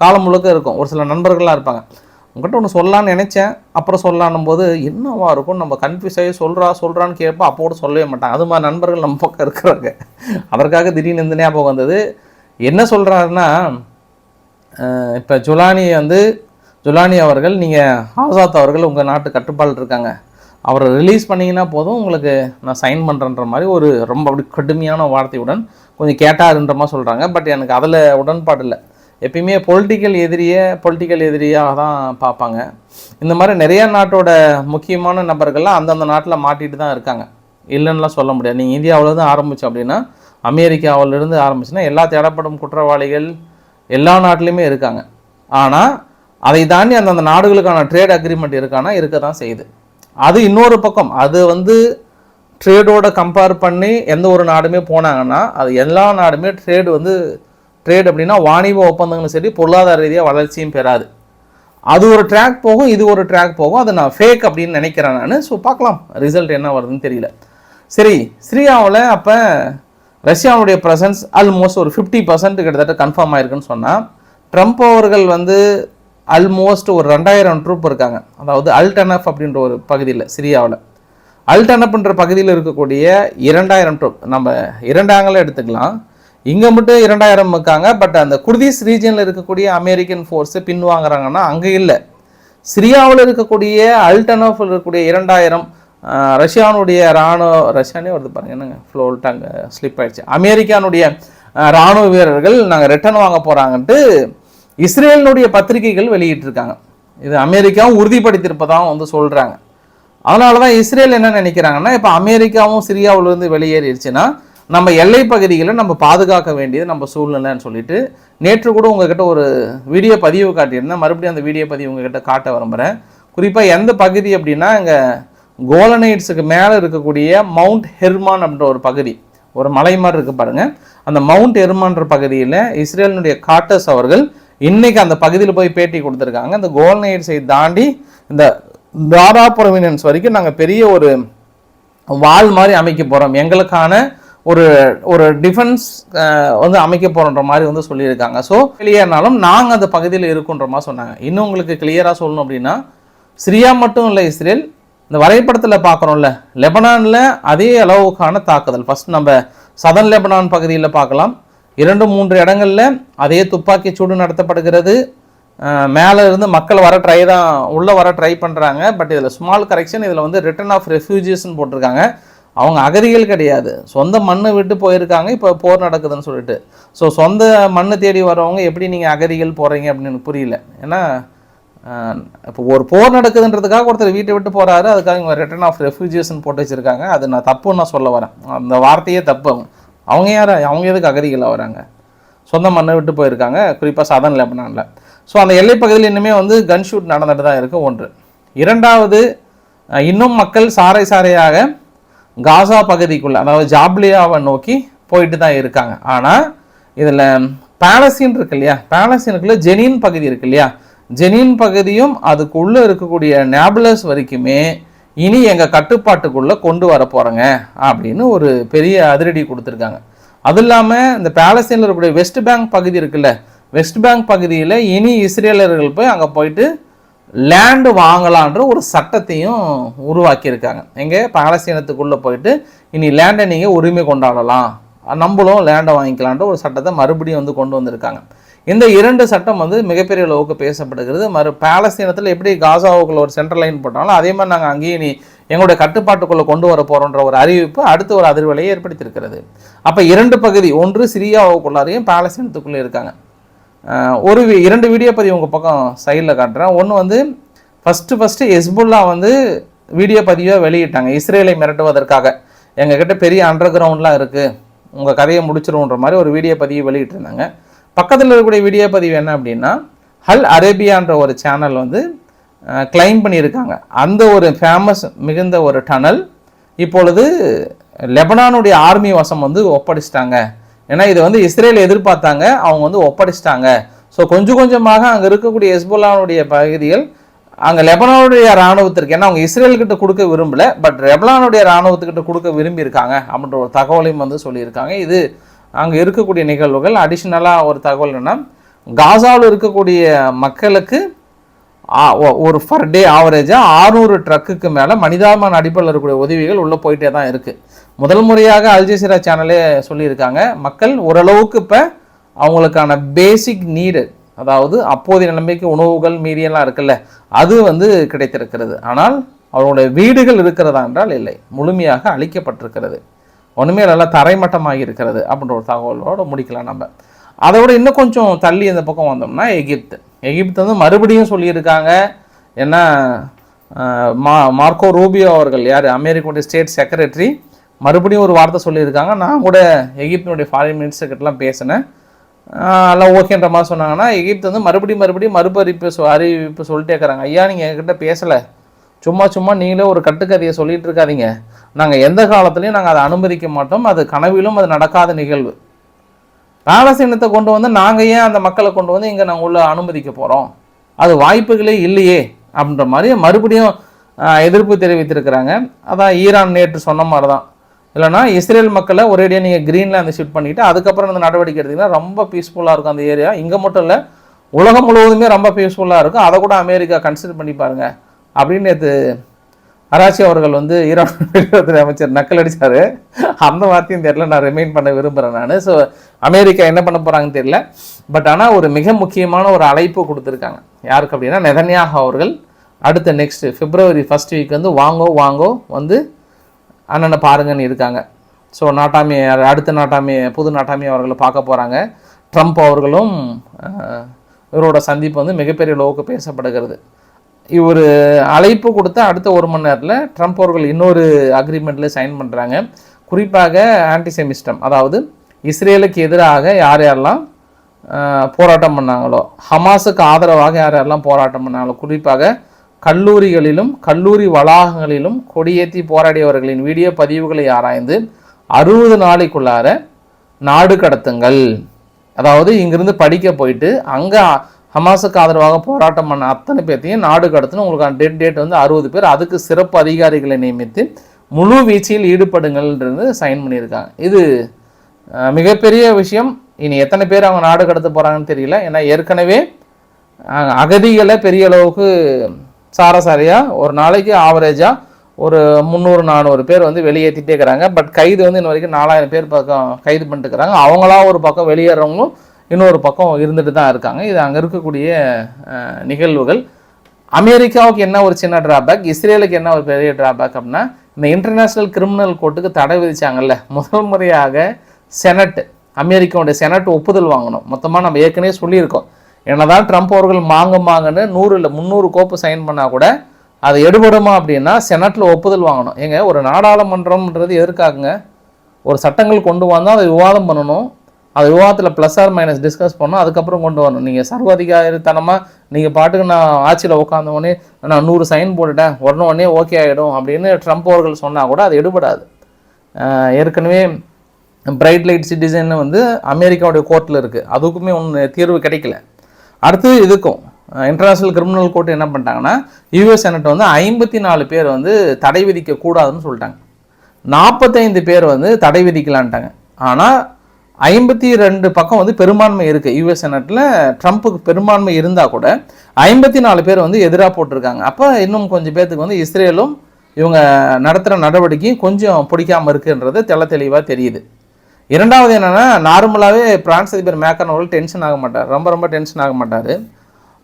[SPEAKER 1] காலம் முழுக்க இருக்கும். ஒரு சில நண்பர்கள்லாம் இருப்பாங்க. உங்கள்கிட்ட ஒன்று சொல்லலான்னு நினச்சேன். அப்புறம் சொல்லலான்னும் போது என்னவா இருக்கும்? நம்ம கன்ஃபியூஸ் ஆகி சொல்கிறா சொல்கிறான்னு கேட்போம் அப்போ கூட சொல்லவே மாட்டாங்க. அது மாதிரி நண்பர்கள் நம்ம பக்கம் இருக்கிறாங்க அதற்காக திடீர்னு இந்த ஞாபகம் வந்தது. என்ன சொல்கிறாருன்னா இப்போ ஜுலானி வந்து ஜுலானி அவர்கள் நீங்கள் ஆசாத் அவர்கள் உங்கள் நாட்டு கட்டுப்பாடு இருக்காங்க. அவரை ரிலீஸ் பண்ணிங்கன்னா போதும் உங்களுக்கு நான் சைன் பண்ணுறன்ற மாதிரி ஒரு ரொம்ப அப்படி கடுமையான வார்த்தையுடன் கொஞ்சம் கேட்டாருன்ற மாதிரி சொல்கிறாங்க பட் எனக்கு அதில் உடன்பாடு இல்லை. எப்பயுமே பொலிட்டிக்கல் எதிரியை பொலிட்டிக்கல் எதிரியாக தான் பார்ப்பாங்க. இந்த மாதிரி நிறையா நாட்டோட முக்கியமான நபர்கள்லாம் அந்தந்த நாட்டில் மாட்டிகிட்டு தான் இருக்காங்க. இல்லைன்னுலாம் சொல்ல முடியாது. நீங்கள் இந்தியாவில் தான் ஆரம்பிச்சு அப்படின்னா அமெரிக்காவிலிருந்து ஆரம்பிச்சுன்னா எல்லா தேடப்படும் குற்றவாளிகள் எல்லா நாட்டிலையுமே இருக்காங்க. ஆனால் அதை தாண்டி அந்தந்த நாடுகளுக்கான ட்ரேட் அக்ரிமெண்ட் இருக்கானா இருக்க தான் செய்யுது. அது இன்னொரு பக்கம். அது வந்து ட்ரேடோட கம்பேர் பண்ணி எந்த ஒரு நாடுமே போனாங்கன்னா அது எல்லா நாடுமே ட்ரேடு வந்து ட்ரேட் அப்படின்னா வாணிப ஒப்பந்தங்களும் சரி பொருளாதார ரீதியாக வளர்ச்சியும் பெறாது. அது ஒரு ட்ராக் போகும் இது ஒரு ட்ராக் போகும். அது நான் ஃபேக் அப்படின்னு நினைக்கிறேன் நான். ஸோ பார்க்கலாம். ரிசல்ட் என்ன வருதுன்னு தெரியல. சரி ஸ்ரீயாவில் அப்போ ரஷ்யாவுடைய ப்ரெசன்ஸ் ஆல்மோஸ்ட் ஒரு ஃபிஃப்டி பர்சன்ட் கிட்டத்தட்ட கன்ஃபார்ம் ஆயிருக்குன்னு சொன்னால் ட்ரம்ப் அவர்கள் வந்து ஆல்மோஸ்ட் ஒரு ரெண்டாயிரம் ட்ரூப் இருக்காங்க. அதாவது அல்டனஃப் அப்படின்ற ஒரு பகுதியில் சிரியாவில். அல்டனப்ன்ற பகுதியில் இருக்கக்கூடிய இரண்டாயிரம் ட்ரூப் நம்ம இரண்டாங்களே எடுத்துக்கலாம். இங்கே மட்டும் இரண்டாயிரம் இருக்காங்க பட் அந்த குர்திஸ் ரீஜனில் இருக்கக்கூடிய அமெரிக்கன் ஃபோர்ஸு பின்வாங்குறாங்கன்னா அங்கே இல்லை. சிரியாவில் இருக்கக்கூடிய அல்டனஃபில் இருக்கக்கூடிய இரண்டாயிரம் ரஷ்யானுடைய இராணுவ ரஷ்யானே வருது பாருங்க என்னங்க? ஃப்ளோல்ட்டு அங்கே ஸ்லிப் ஆயிடுச்சு. அமெரிக்கானுடைய இராணுவ வீரர்கள் நாங்கள் ரிட்டர்ன் வாங்க போகிறாங்கன்ட்டு இஸ்ரேலினுடைய பத்திரிகைகள் வெளியிட்டிருக்காங்க. இது அமெரிக்காவும் உறுதிப்படுத்தியிருப்பதாகவும் வந்து சொல்கிறாங்க அதனால தான் இஸ்ரேல் என்ன நினைக்கிறாங்கன்னா இப்போ அமெரிக்காவும் சிரியாவிலிருந்து வெளியேறிடுச்சுன்னா நம்ம எல்லை பகுதிகளை நம்ம பாதுகாக்க வேண்டியது நம்ம சூழ்நிலைன்னு சொல்லிட்டு நேற்று கூட உங்ககிட்ட ஒரு வீடியோ பதிவு காட்டியிருந்தேன். மறுபடியும் அந்த வீடியோ பதிவு உங்ககிட்ட காட்ட விரும்புகிறேன் குறிப்பாக எந்த பகுதி அப்படின்னா இங்கே கோலனைட்ஸுக்கு மேலே இருக்கக்கூடிய மவுண்ட் ஹெர்மான் அப்படின்ற ஒரு பகுதி ஒரு மலை மாதிரி இருக்கு பாருங்க. அந்த மவுண்ட் ஹெர்மான்ற பகுதியில் இஸ்ரேலினுடைய காட்டஸ் அவர்கள் இன்னைக்கு அந்த பகுதியில் போய் பேட்டி கொடுத்துருக்காங்க. அந்த கோல்னைட்ஸை தாண்டி இந்த தாரா ப்ரொவினன்ஸ் வரைக்கும் நாங்கள் பெரிய ஒரு வால் மாதிரி அமைக்க போகிறோம் எங்களுக்கான ஒரு ஒரு டிஃபென்ஸ் வந்து அமைக்க போகிறோன்ற மாதிரி வந்து சொல்லியிருக்காங்க. ஸோ கிளியர்னாலும் நாங்கள் அந்த பகுதியில் இருக்குன்ற மாதிரி சொன்னாங்க. இன்னும் உங்களுக்கு கிளியராக சொல்லணும் அப்படின்னா சிரியா மட்டும் இல்லை இஸ்ரேல் இந்த வரைபடத்தில் பார்க்குறோம்ல லெபனானில் அதே அளவுக்கான தாக்குதல். ஃபர்ஸ்ட் நம்ம சதன் லெபனான் பகுதியில் பார்க்கலாம். இரண்டு மூன்று இடங்கள்ல அதே துப்பாக்கி சூடு நடத்தப்படுகிறது. மேலே இருந்து மக்கள் வர ட்ரை தான் உள்ளே வர ட்ரை பண்ணுறாங்க பட் இதில் ஸ்மால் கரெக்ஷன் இதில் வந்து ரிட்டர்ன் ஆஃப் ரெஃப்யூஜிஸ்ன்னு போட்டிருக்காங்க. அவங்க அகதிகள் கிடையாது. சொந்த மண்ணை விட்டு போயிருக்காங்க. இப்போ போர் நடக்குதுன்னு சொல்லிட்டு. ஸோ சொந்த மண்ணை தேடி வரவங்க எப்படி நீங்கள் அகதிகள் போகிறீங்க அப்படின்னு எனக்கு புரியல. ஏன்னா இப்போ ஒரு போர் நடக்குதுன்றதுக்காக ஒருத்தர் வீட்டை விட்டு போகிறாரு அதுக்காக இவங்க ரிட்டர்ன் ஆஃப் ரெஃப்யூஜிஸ்ன்னு போட்டு வச்சுருக்காங்க. அது நான் தப்புன்னு நான் சொல்ல வரேன். அந்த வார்த்தையே தப்பு. அவங்க அவங்க யார்? அவங்க எதுக்கு அகதிகளாக வராங்க சொந்த மண்ணை விட்டு போயிருக்காங்க. குறிப்பாக சதன் லெபனானில். ஸோ அந்த எல்லைப்பகுதியில் இன்னுமே வந்து கன் ஷூட் நடந்துட்டு தான் இருக்குது ஒன்று. இரண்டாவது இன்னும் மக்கள் சாறை சாறையாக காசா பகுதிக்குள்ளே அதாவது ஜாப்லியாவை நோக்கி போயிட்டு தான் இருக்காங்க. ஆனால் இதில் பாலஸ்தீன் இருக்கு இல்லையா? பாலஸ்தீனுக்குள்ள ஜெனின் பகுதி இருக்கு இல்லையா? ஜெனின் பகுதியும் அதுக்குள்ளே இருக்கக்கூடிய நேபுலஸ் வரைக்குமே இனி எங்கள் கட்டுப்பாட்டுக்குள்ளே கொண்டு வர போகிறோங்க அப்படின்னு ஒரு பெரிய அதிரடி கொடுத்துருக்காங்க. அது இல்லாமல் இந்த பேலஸ்தீனில் இருக்கக்கூடிய வெஸ்ட் பேங்க் பகுதி இருக்குல்ல வெஸ்ட் பேங்க் பகுதியில் இனி இஸ்ரேலர்கள் போய் அங்கே போயிட்டு லேண்டு வாங்கலான்ற ஒரு சட்டத்தையும் உருவாக்கியிருக்காங்க. எங்கே பாலஸ்தீனத்துக்குள்ளே போயிட்டு இனி லேண்டை நீங்கள் உரிமை கொண்டாடலாம் நம்மளும் லேண்டை வாங்கிக்கலான்ற ஒரு சட்டத்தை மறுபடியும் வந்து கொண்டு வந்திருக்காங்க. இந்த இரண்டு சட்டம் வந்து மிகப்பெரிய அளவுக்கு பேசப்படுகிறது. மறு பாலஸ்தீனத்தில் எப்படி காசாவுக்குள்ள ஒரு சென்ட்ரல் லைன் போட்டாலும் அதே மாதிரி நாங்கள் அங்கேயே நீ எங்களுடைய கட்டுப்பாட்டுக்குள்ளே கொண்டு வர போகிறோன்ற ஒரு அறிவிப்பு அடுத்து ஒரு அதிர்வலையை ஏற்படுத்தியிருக்கிறது. அப்போ இரண்டு பகுதி ஒன்று சிரியாவுக்குள்ளாரையும் பாலஸ்தீனத்துக்குள்ளே இருக்காங்க. ஒரு இரண்டு வீடியோ பதிவு உங்கள் பக்கம் சைடில் காட்டுறேன். ஒன்று வந்து ஃபஸ்ட்டு ஃபஸ்ட்டு எஸ்புல்லா வந்து வீடியோ பதிவாக வெளியிட்டாங்க. இஸ்ரேலை மிரட்டுவதற்காக. எங்ககிட்ட பெரிய அண்டர் கிரவுண்ட்லாம் இருக்குது உங்கள் கதையை முடிச்சிருவோன்ற மாதிரி ஒரு வீடியோ பதிவு வெளியிட்டிருந்தாங்க. பக்கத்தில் இருக்கக்கூடிய வீடியோ பதிவு என்ன அப்படின்னா ஹல் அரேபியான்ற ஒரு சேனல் வந்து கிளைம் பண்ணியிருக்காங்க. அந்த ஒரு ஃபேமஸ் மிகுந்த ஒரு டனல் இப்பொழுது லெபனானுடைய ஆர்மி வசம் வந்து ஒப்படைச்சிட்டாங்க. ஏன்னா இது வந்து இஸ்ரேல் எதிர்பார்த்தாங்க அவங்க வந்து ஒப்படைச்சிட்டாங்க. ஸோ கொஞ்சம் கொஞ்சமாக அங்கே இருக்கக்கூடிய ஹெஸ்புல்லானுடைய பகுதிகள் அங்கே லெபனானுடைய இராணுவத்திற்கு ஏன்னா அவங்க இஸ்ரேல்கிட்ட கொடுக்க விரும்பல பட் லெபனானுடைய இராணுவத்துக்கிட்ட கொடுக்க விரும்பியிருக்காங்க அப்படின்ற ஒரு தகவலையும் வந்து சொல்லியிருக்காங்க. இது அங்கே இருக்கக்கூடிய நிகழ்வுகள் அடிஷ்னலாக ஒரு தகவல் என்னென்னா காசாவில் இருக்கக்கூடிய மக்களுக்கு ஒரு ஃபர் டே ஆவரேஜாக ஆறுநூறு ட்ரக்குக்கு மேலே மனிதாபிமான அடிப்படையில் இருக்கக்கூடிய உதவிகள் உள்ளே போயிட்டே தான் இருக்குது முதல் முறையாக அல்ஜசீரா சேனலே சொல்லியிருக்காங்க மக்கள் ஓரளவுக்கு இப்போ அவங்களுக்கான பேசிக் நீடு அதாவது அப்போதைய நிலைமைக்கு உணவுகள் மீதியெல்லாம் இருக்குல்ல அது வந்து கிடைத்திருக்கிறது. ஆனால் அவர்களுடைய வீடுகள் இருக்கிறதா என்றால் இல்லை முழுமையாக அழிக்கப்பட்டிருக்கிறது. ஒன்றுமே நல்லா தரைமட்டமாக இருக்கிறது அப்படின்ற ஒரு தகவலோட முடிக்கலாம் நம்ம. அதை விட இன்னும் கொஞ்சம் தள்ளி இந்த பக்கம் வந்தோம்னா எகிப்து. எகிப்து வந்து மறுபடியும் சொல்லியிருக்காங்க ஏன்னா மா மார்க்கோ ரூபியோ அவர்கள் யார்? அமெரிக்காவுடைய ஸ்டேட் செக்ரட்டரி. மறுபடியும் ஒரு வார்த்தை சொல்லியிருக்காங்க. நான் கூட எகிப்தினுடைய ஃபாரின் மினிஸ்டர்கிட்டலாம் பேசினேன். எல்லாம் ஓகேன்ற மாதிரி சொன்னாங்கன்னா எகிப்து வந்து மறுபடியும் மறுபடியும் மறுபறிப்பு அறிவிப்பு சொல்லிட்டே இருக்கிறாங்க. ஐயா நீங்கள் என்கிட்ட பேசலை. சும்மா சும்மா நீங்களே ஒரு கட்டுக்கதையை சொல்லிட்டு இருக்காதீங்க. நாங்கள் எந்த காலத்துலையும் நாங்கள் அதை அனுமதிக்க மாட்டோம். அது கனவிலும் அது நடக்காத நிகழ்வு. பாலஸ்தீனத்தை கொண்டு வந்து நாங்கள் ஏன் அந்த மக்களை கொண்டு வந்து இங்கே நாங்கள் உள்ள அனுமதிக்க போகிறோம் அது வாய்ப்புகளே இல்லையே அப்படின்ற மாதிரி மறுபடியும் எதிர்ப்பு தெரிவித்திருக்கிறாங்க. அதான் ஈரான் நேற்று சொன்ன மாதிரி தான் இல்லைன்னா இஸ்ரேல் மக்களை ஒரேடியாக நீங்கள் கிரீன்லாந்து ஷிஃப்ட் பண்ணிவிட்டு அதுக்கப்புறம் இந்த நடவடிக்கை எடுத்தீங்கன்னா ரொம்ப பீஸ்ஃபுல்லாக இருக்கும் அந்த ஏரியா. இங்கே மட்டும் இல்லை உலகம் முழுவதுமே ரொம்ப பீஸ்ஃபுல்லாக இருக்கும். அதை கூட அமெரிக்கா கன்சிடர் பண்ணி பாருங்கள் அப்படின்னு நேற்று அவர்கள் வந்து ஈரோடு <laughs> வெளியுறவுத்துறை அமைச்சர் நக்கல் அடித்தார் அந்த வார்த்தையும் தெரியல. நான் ரிமைண்ட் பண்ண விரும்புகிறேன் நான். ஸோ அமெரிக்கா என்ன பண்ண போகிறாங்கன்னு தெரியல. பட் ஆனால் ஒரு மிக முக்கியமான ஒரு அழைப்பு கொடுத்துருக்காங்க. யாருக்கு அப்படின்னா நெதன்யாக அவர்கள் அடுத்த நெக்ஸ்ட் பிப்ரவரி ஃபர்ஸ்ட் வீக் வந்து வாங்கோ வாங்கோ வந்து அண்ணனை பாருங்கன்னு இருக்காங்க. ஸோ நாட்டாமி அடுத்த நாட்டாமி புது நாட்டாமி அவர்களை பார்க்க போகிறாங்க ட்ரம்ப் அவர்களும் இவரோட சந்திப்பு வந்து மிகப்பெரிய அளவுக்கு பேசப்படுகிறது. இவர் அழைப்பு கொடுத்த அடுத்த ஒரு மணி நேரத்தில் ட்ரம்ப் அவர்கள் இன்னொரு அக்ரிமெண்ட்டில் சைன் பண்ணுறாங்க குறிப்பாக ஆன்டிசெமிஸ்டம் அதாவது இஸ்ரேலுக்கு எதிராக யார் யாரெல்லாம் போராட்டம் பண்ணாங்களோ ஹமாஸுக்கு ஆதரவாக யார் யாரெல்லாம் போராட்டம் பண்ணாங்களோ குறிப்பாக கல்லூரிகளிலும் கல்லூரி வளாகங்களிலும் கொடியேற்றி போராடியவர்களின் வீடியோ பதிவுகளை ஆராய்ந்து அறுபது நாளைக்குள்ளார நாடு கடத்துங்கள். அதாவது இங்கிருந்து படிக்க போயிட்டு அங்கே ஹமாஸுக்கு ஆதரவாக போராட்டம் பண்ண அத்தனை பேர்த்தையும் நாடு கடத்தின உங்களுக்கான டெட் டேட் வந்து அறுபது பேர். அதுக்கு சிறப்பு அதிகாரிகளை நியமித்து முழு வீச்சில் ஈடுபடுங்கள்ன்றது சைன் பண்ணியிருக்காங்க. இது மிகப்பெரிய விஷயம். இனி எத்தனை பேர் அவங்க நாடு கடத்த போகிறாங்கன்னு தெரியல. ஏன்னா ஏற்கனவே அகதிகளை பெரிய அளவுக்கு சாரசாரியாக ஒரு நாளைக்கு ஆவரேஜாக ஒரு முந்நூறு நானூறு பேர் வந்து வெளியேற்றிட்டே இருக்கிறாங்க. பட் கைது வந்து இன்ன வரைக்கும் நாலாயிரம் பேர் பக்கம் கைது பண்ணிட்டு இருக்கிறாங்க. அவங்களா ஒரு பக்கம் வெளியேறவங்களும் இன்னொரு பக்கம் இருந்துட்டு தான் இருக்காங்க. இது அங்கே இருக்கக்கூடிய நிகழ்வுகள். அமெரிக்காவுக்கு என்ன ஒரு சின்ன டிராபேக் இஸ்ரேலுக்கு என்ன ஒரு பெரிய டிராபேக் அப்படின்னா இந்த இன்டர்நேஷ்னல் கிரிமினல் கோர்ட்டுக்கு தடை விதிச்சாங்கல்ல. முதல் முறையாக செனட் அமெரிக்காவுடைய செனட் ஒப்புதல் வாங்கணும். மொத்தமாக நம்ம ஏற்கனவே சொல்லியிருக்கோம். என்னதான் ட்ரம்ப் அவர்கள் மாங்க மாங்கன்னு நூறு இல்லை முந்நூறு கோப்பு சைன் பண்ணால் கூட அது எடுபடுமா அப்படின்னா செனட்டில் ஒப்புதல் வாங்கணும். ஏங்க ஒரு நாடாளுமன்றம்ன்றது எதற்காகங்க ஒரு சட்டங்கள் கொண்டு வந்தால் அதை விவாதம் பண்ணணும். அது விவாதத்தில் ப்ளஸ் ஆர் மைனஸ் டிஸ்கஸ் பண்ணோம் அதுக்கப்புறம் கொண்டு வரணும். நீங்கள் சர்வாதிகாரித்தனமாக நீங்கள் பாட்டுக்கு நான் ஆட்சியில் உட்காந்தவொடனே நான் நூறு சைன் போட்டுட்டேன். உடனே உடனே ஓகே ஆகிடும் அப்படின்னு ட்ரம்ப் அவர்கள் சொன்னால் கூட அது எடுபடாது. ஏற்கனவே பிரைட் லைட் சிட்டிசன் வந்து அமெரிக்காவுடைய கோர்ட்டில் இருக்குது அதுக்குமே ஒன்று தீர்வு கிடைக்கல. அடுத்து இதுக்கும் இன்டர்நேஷ்னல் கிரிமினல் கோர்ட் என்ன பண்ணிட்டாங்கன்னா யூஎஸ் செனட் வந்து ஐம்பத்தி நாலு பேர் வந்து தடை விதிக்க கூடாதுன்னு சொல்லிட்டாங்க. நாற்பத்தைந்து பேர் வந்து தடை விதிக்கலான்ட்டாங்க. ஆனால் ஐம்பத்தி ரெண்டு பக்கம் வந்து பெரும்பான்மை இருக்குது யூஎஸ் செனட்டில் ட்ரம்ப்புக்கு பெரும்பான்மை இருந்தால் கூட ஐம்பத்தி நாலு பேர் வந்து எதிராக போட்டிருக்காங்க. அப்போ இன்னும் கொஞ்சம் பேர்த்துக்கு வந்து இஸ்ரேலும் இவங்க நடத்துகிற நடவடிக்கையும் கொஞ்சம் பிடிக்காம இருக்குன்றது தெள்ள தெளிவாக தெரியுது. இரண்டாவது என்னென்னா நார்மலாகவே பிரான்ஸ் அதிபர் மேக்கன் அவர்கள் டென்ஷன் ஆக மாட்டார். ரொம்ப ரொம்ப டென்ஷன் ஆக மாட்டார்.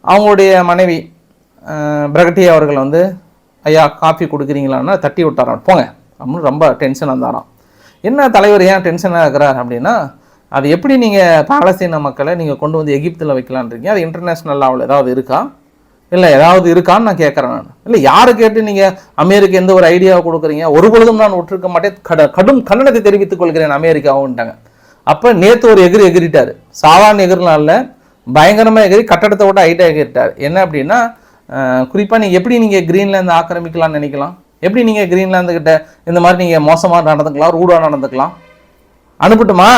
[SPEAKER 1] அவங்களுடைய மனைவி பிரகட்டி அவர்கள் வந்து ஐயா காஃபி கொடுக்குறீங்களான்னா தட்டி விட்டாராம். போங்க. அப்படின்னு ரொம்ப டென்ஷன் வந்தாராம். என்ன தலைவர் ஏன் டென்ஷனாக இருக்கிறார் அப்படின்னா அது எப்படி நீங்கள் பாலஸ்தீன மக்களை நீங்கள் கொண்டு வந்து எகிப்தில் வைக்கலான்றீங்க? அது இன்டர்நேஷ்னல் லாவில் ஏதாவது இருக்கா? இல்லை ஏதாவது இருக்கான்னு நான் கேட்குறேன் நான். இல்லை யாரை கேட்டு நீங்கள் அமெரிக்கா எந்த ஒரு ஐடியாவை கொடுக்குறீங்க? ஒரு பொழுதும் நான் விட்டுருக்க மாட்டேன். கட கடும் கண்டனத்தை தெரிவித்துக் கொள்கிறேன் அமெரிக்காவுன்ட்டாங்க. அப்போ நேற்று ஒரு எகிரி எகிரிட்டார். சாதாரண எகிரினால பயங்கரமாக எகிரி கட்டடத்தை விட ஐட்டாக எகிரிட்டார். என்ன அப்படின்னா குறிப்பாக நீங்கள் எப்படி நீங்கள் க்ரீன்லேருந்து ஆக்கிரமிக்கலாம்னு நினைக்கலாம்? எப்படி நீங்கள் கிரீன்லாந்து கிட்ட இந்த மாதிரி நீங்கள் மோசமாக நடந்துக்கலாம்? ரூடாக நடந்துக்கலாம்? அனுப்பட்டுமா?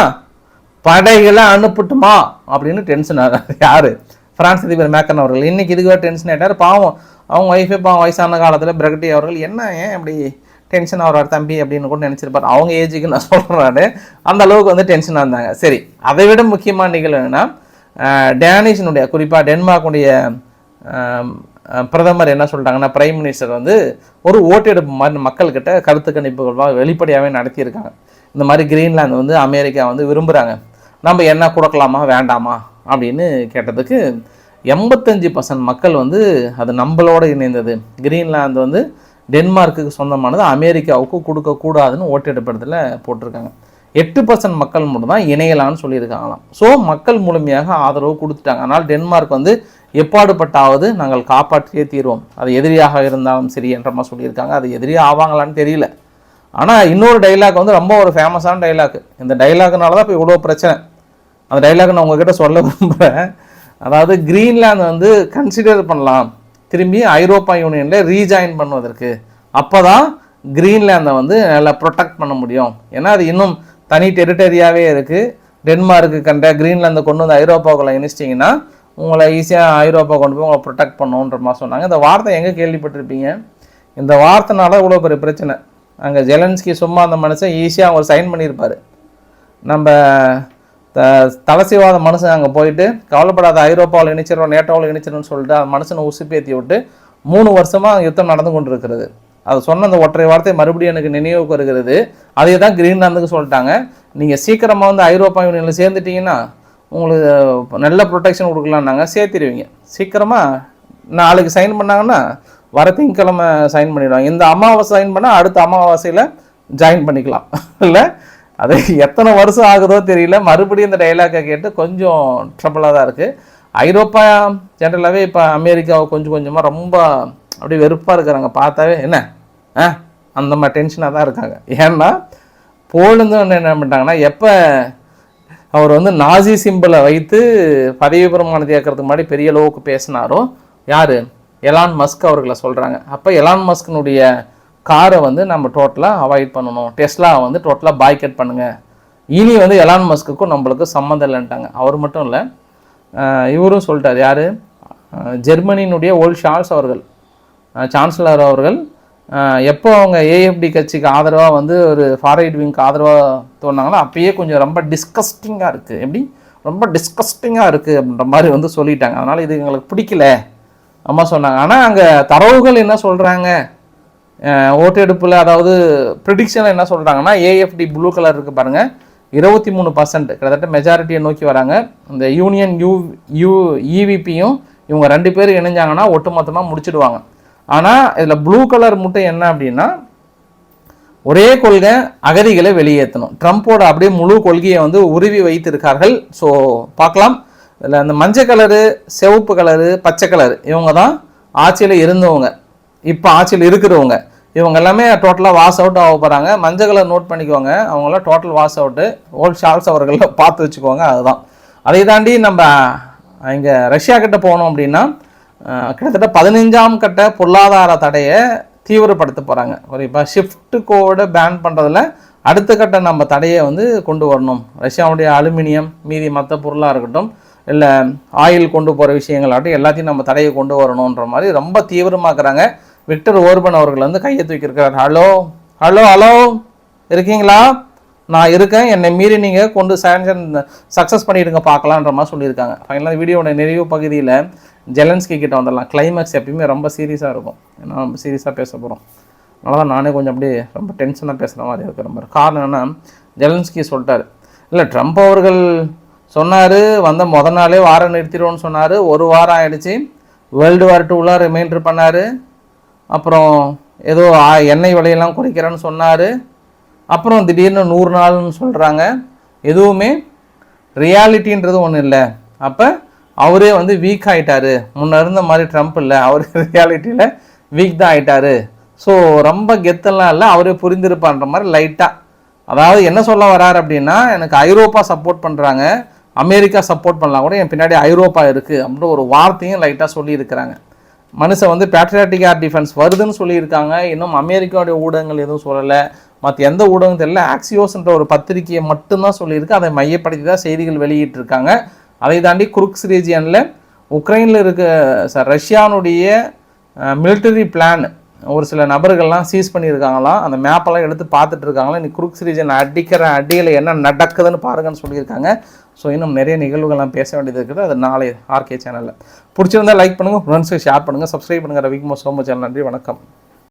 [SPEAKER 1] படைகளை அனுப்பட்டுமா? அப்படின்னு டென்ஷன் ஆகிறார் யார்? பிரான்ஸ் அதிபர் மேக்கன் அவர்கள். இன்றைக்கி இதுக்கு டென்ஷன் ஆகிட்டார் பாவம் அவங்க ஒய்ஃபே பாவம் வயசான காலத்தில் பிரகட்டி அவர்கள் என்ன ஏன் அப்படி டென்ஷன் ஆகிறார் தம்பி அப்படின்னு கூட நினச்சிருப்பார். அவங்க ஏஜுக்கு நான் சொல்கிறாரு அந்த அளவுக்கு வந்து டென்ஷனாக இருந்தாங்க. சரி அதை விட முக்கியமான நிகழ்வு டேனிஷனுடைய டேனிஷினுடைய குறிப்பாக டென்மார்க்குடைய பிரதமர் என்ன சொல்லிட்டாங்கன்னா பிரைம் மினிஸ்டர் வந்து ஒரு ஓட்டெடுப்பு மாதிரி மக்கள்கிட்ட கருத்து கணிப்புகள் வெளிப்படையாகவே நடத்தியிருக்காங்க. இந்த மாதிரி கிரீன்லாந்து வந்து அமெரிக்கா வந்து விரும்புகிறாங்க நம்ம என்ன கொடுக்கலாமா வேண்டாமா அப்படின்னு கேட்டதுக்கு எண்பத்தஞ்சு பர்சன்ட் மக்கள் வந்து அது நம்மளோட இணைந்தது. கிரீன்லாந்து வந்து டென்மார்க்குக்கு சொந்தமானது அமெரிக்காவுக்கு கொடுக்கக்கூடாதுன்னு ஓட்டெடுப்படத்தில் போட்டிருக்காங்க. எட்டு பர்சன்ட் மக்கள் மட்டும்தான் இணையலான்னு சொல்லியிருக்காங்களாம். ஸோ மக்கள் முழுமையாக ஆதரவு கொடுத்துட்டாங்க. ஆனால் டென்மார்க் வந்து எப்பாடுபட்டாவது நாங்கள் காப்பாற்றியே தீர்வோம். அது எதிரியாக இருந்தாலும் சரி என்ற மாதிரி சொல்லியிருக்காங்க. அது எதிரியாக ஆவாங்களான்னு தெரியல. ஆனால் இன்னொரு டைலாக் வந்து ரொம்ப ஒரு ஃபேமஸான டைலாக் இந்த டைலாக்னால தான் இப்போ இவ்வளோ பிரச்சனை. அந்த டைலாக் நான் உங்ககிட்ட சொல்ல விரும்புகிறேன் அதாவது கிரீன்லாந்து வந்து கன்சிடர் பண்ணலாம். திரும்பி ஐரோப்பா யூனியனில் ரீஜாயின் பண்ணுவதற்கு. அப்போ தான் கிரீன்லேண்டை வந்து நல்லா ப்ரொடெக்ட் பண்ண முடியும். ஏன்னா அது இன்னும் தனி டெரிட்டரியாகவே இருக்குது டென்மார்க்கு கண்ட கிரீன்லேண்டை கொண்டு வந்து ஐரோப்பாவுக்குள்ள இணைச்சிட்டிங்கன்னா உங்களை ஈஸியாக ஐரோப்பா கொண்டு போய் உங்களை ப்ரொடெக்ட் பண்ணுன்ற மாதிரி சொன்னாங்க. இந்த வார்த்தை எங்கே கேள்விப்பட்டிருப்பீங்க? இந்த வார்த்தைனால இவ்வளோ பெரிய பிரச்சனை. அங்கே ஜெலன்ஸ்கி சும்மா அந்த மனுஷன் ஈஸியாக அவர் சைன் பண்ணியிருப்பார் நம்ம த தலசிவாத மனுஷன் அங்கே போயிட்டு கவலைப்படாத ஐரோப்பாவில் இணைச்சிடும் நேட்டோவில் இணைச்சிடும்னு சொல்லிட்டு அந்த மனுஷனை உசுப்பேத்தி விட்டு மூணு வருஷமாக யுத்தம் நடந்து கொண்டு இருக்கிறது அது சொன்ன அந்த ஒற்றை வார்த்தை மறுபடியும் எனக்கு நினைவுக்கு வருகிறது. அதே தான் கிரீன்லாந்துக்கு சொல்லிட்டாங்க. நீங்கள் சீக்கிரமாக வந்து ஐரோப்பா யூனியனில் சேர்ந்துட்டிங்கன்னா உங்களுக்கு நல்ல ப்ரொடெக்ஷன் கொடுக்கலான்னாங்க சேர்த்திடுவீங்க சீக்கிரமாக நாளைக்கு சைன் பண்ணாங்கன்னா வர திங்கக்கிழமை சைன் பண்ணிடுவாங்க. இந்த அமாவாசை சைன் பண்ணால் அடுத்த அமாவாசையில் ஜாயின் பண்ணிக்கலாம். இல்லை? அது எத்தனை வருஷம் ஆகுதோ தெரியல. மறுபடியும் இந்த டைலாக்கை கேட்டு கொஞ்சம் ட்ரபிளாக தான் இருக்குது ஐரோப்பா ஜென்ரலாகவே இப்போ அமெரிக்காவை கொஞ்சம் கொஞ்சமாக ரொம்ப அப்படியே வெறுப்பாக இருக்கிறாங்க. பார்த்தாவே என்ன? ஆ? அந்த மாதிரி டென்ஷனாக தான் இருக்காங்க. ஏன்னா போலந்து என்ன பண்ணிட்டாங்கன்னா எப்போ அவர் வந்து நாசி சிம்பிளை வைத்து பதவி பிரமாணத்தை ஏற்கிறதுக்கு முன்னாடி பெரிய அளவுக்கு பேசினாரோ யார்? எலான் மஸ்க் அவர்களை சொல்கிறாங்க அப்போ எலான் மஸ்கினுடைய காரை வந்து நம்ம டோட்டலாக அவாய்ட் பண்ணணும். டெஸ்லா வந்து டோட்டலாக பாய்கட் பண்ணுங்கள் இனி வந்து எலான் மஸ்க்குக்கும் நம்மளுக்கு சம்மந்தம் இல்லைன்ட்டாங்க. அவர் மட்டும் இல்லை இவரும் சொல்லிட்டார். யார்? ஜெர்மனியினுடைய ஓல் ஷால்ஸ் அவர்கள். சான்சலர் அவர்கள். எப்போ அவங்க ஏஎஃப்டி கட்சிக்கு ஆதரவாக வந்து ஒரு ஃபாரைட் விங்க்கு ஆதரவாக தோணாங்களோ அப்பயே கொஞ்சம் ரொம்ப டிஸ்கஸ்டிங்காக இருக்குது எப்படி? ரொம்ப டிஸ்கஸ்டிங்காக இருக்குது அப்படின்ற மாதிரி வந்து சொல்லிட்டாங்க. அதனால் இது எங்களுக்கு பிடிக்கல. அம்மா சொன்னாங்க. ஆனால் அங்கே தரவுகள் என்ன சொல்கிறாங்க ஓட்டெடுப்பில் அதாவது ப்ரிடிக்ஷனில் என்ன சொல்கிறாங்கன்னா ஏஎஃப்டி ப்ளூ கலர் இருக்குது பாருங்கள் இருபத்தி மூணு பர்சன்ட் கிட்டத்தட்ட மெஜாரிட்டியை நோக்கி வராங்க. இந்த யூனியன் யூ யூ இவிபியும் இவங்க ரெண்டு பேரும் இணைஞ்சாங்கன்னா ஒட்டுமொத்தமாக முடிச்சிடுவாங்க. ஆனால் இதில் ப்ளூ கலர் மட்டும் என்ன அப்படின்னா ஒரே கொள்கை அகதிகளை வெளியேற்றணும். ட்ரம்ப்போட அப்படியே முழு கொள்கையை வந்து உருவி வைத்திருக்கார்கள். ஸோ பார்க்கலாம். இதில் அந்த மஞ்சள் கலரு சிவப்பு கலரு பச்சை கலரு இவங்க தான் ஆட்சியில் இருந்தவங்க. இப்போ ஆட்சியில் இருக்கிறவங்க. இவங்க எல்லாமே டோட்டலாக வாஸ் அவுட் ஆக போகிறாங்க மஞ்சள் கலர் நோட் பண்ணிக்கோங்க. அவங்களாம் total wash out old shawls அவர்களை பார்த்து வச்சுக்கோங்க அதுதான். அதை தாண்டி நம்ம இங்கே ரஷ்யா கிட்ட போனோம் அப்படின்னா கிட்டத்தட்ட பதினஞ்சாம் கட்ட பொருளாதார தடையை தீவிரப்படுத்த போகிறாங்க குறிப்பாக ஷிஃப்ட் கோடை பேன் பண்ணுறதுல அடுத்த கட்ட நம்ம தடையை வந்து கொண்டு வரணும். ரஷ்யாவுடைய அலுமினியம் மீதி மற்ற பொருளாக இருக்கட்டும் இல்லை ஆயில் கொண்டு போகிற விஷயங்களாகட்டும் எல்லாத்தையும் நம்ம தடையை கொண்டு வரணுன்ற மாதிரி ரொம்ப தீவிரமாக்குறாங்க. விக்டர் ஓர்பன் அவர்கள் வந்து கையை தூக்கியிருக்கிறார். ஹலோ ஹலோ ஹலோ இருக்கீங்களா? நான் இருக்கேன். என்னை மீறி நீங்கள் கொண்டு சாங்ஷன் சக்ஸஸ் பண்ணிடுங்க பார்க்கலான்ற மாதிரி சொல்லியிருக்காங்க. ஃபைனலாக வீடியோட நிறைவு பகுதியில் ஜெலன்ஸ்கி கிட்ட வந்துடலாம். கிளைமேக்ஸ் எப்பயுமே ரொம்ப சீரியஸாக இருக்கும். ஏன்னா ரொம்ப சீரியஸாக பேச போகிறோம் அதனால தான் நானே கொஞ்சம் அப்படியே ரொம்ப டென்ஷனாக பேசுகிற மாதிரி இருக்கிற மாதிரி காரணம் என்னென்னா ஜெலன்ஸ்கி சொல்லிட்டார். இல்லை ட்ரம்ப் அவர்கள் சொன்னார் வந்த முத நாளே வாரம் நிறுத்திடுவோன்னு சொன்னார். ஒரு வாரம் ஆயிடுச்சு. வேர்ல்டு வார் டூலாம் ரிமைண்டர் பண்ணார். அப்புறம் ஏதோ எண்ணெய் விலையெல்லாம் குறைக்கிறேன்னு சொன்னார். அப்புறம் திடீர்னு நூறு நாள்னு சொல்கிறாங்க எதுவுமே ரியாலிட்டின்றது ஒன்றும் இல்லை. அப்போ அவரே வந்து வீக் ஆகிட்டார் முன்ன இருந்த மாதிரி ட்ரம்ப் இல்லை. அவர் <laughs> ரியாலிட்டியில் வீக் தான் ஆகிட்டார் ஸோ ரொம்ப கெத்தெல்லாம் இல்லை. அவரே புரிந்திருப்பான்ற மாதிரி லைட்டாக அதாவது என்ன சொல்ல வரார் அப்படின்னா எனக்கு ஐரோப்பா சப்போர்ட் பண்ணுறாங்க அமெரிக்கா சப்போர்ட் பண்ணலாம் கூட என் பின்னாடி ஐரோப்பா இருக்குது அப்படின்ற ஒரு வார்த்தையும் லைட்டாக சொல்லியிருக்கிறாங்க. மனுஷன் வந்து பேட்ரியாட்டிக் ஏர் டிஃபென்ஸ் வருதுன்னு சொல்லியிருக்காங்க. இன்னும் அமெரிக்காவுடைய ஊடகங்கள் எதுவும் சொல்லலை. மற்ற எந்த ஊடகம் தெரியல. ஆக்சியோஸ்ன்ற ஒரு பத்திரிகையை மட்டும்தான் சொல்லியிருக்கு. அதை மையப்படுத்தி தான் செய்திகள் வெளியிட்டிருக்காங்க. அதை தாண்டி குருக்ஸ் ரீஜியனில் உக்ரைனில் இருக்க ரஷ்யானுடைய மிலிட்டரி பிளான் ஒரு சில நபர்கள்லாம் சீஸ் பண்ணியிருக்காங்களாம். அந்த மேப்பெல்லாம் எடுத்து பார்த்துட்டு இருக்காங்களா இன்னைக்கு குருக்ஸ் ரீஜன் அடிக்கிற அடியில் என்ன நடக்குதுன்னு பாருங்கன்னு சொல்லியிருக்காங்க. ஸோ இன்னும் நிறைய நிகழ்வுகள்லாம் பேச வேண்டியது இருக்குது. அது நாளை ஆர்கே சேனலில் பிடிச்சிருந்தா லைக் பண்ணுங்கள் ஃப்ரெண்ட்ஸுக்கு ஷேர் பண்ணுங்கள் சப்ஸ்கிரைப் பண்ணுங்கள் ரவிக்குமார் சோம சேனல் நன்றி வணக்கம்.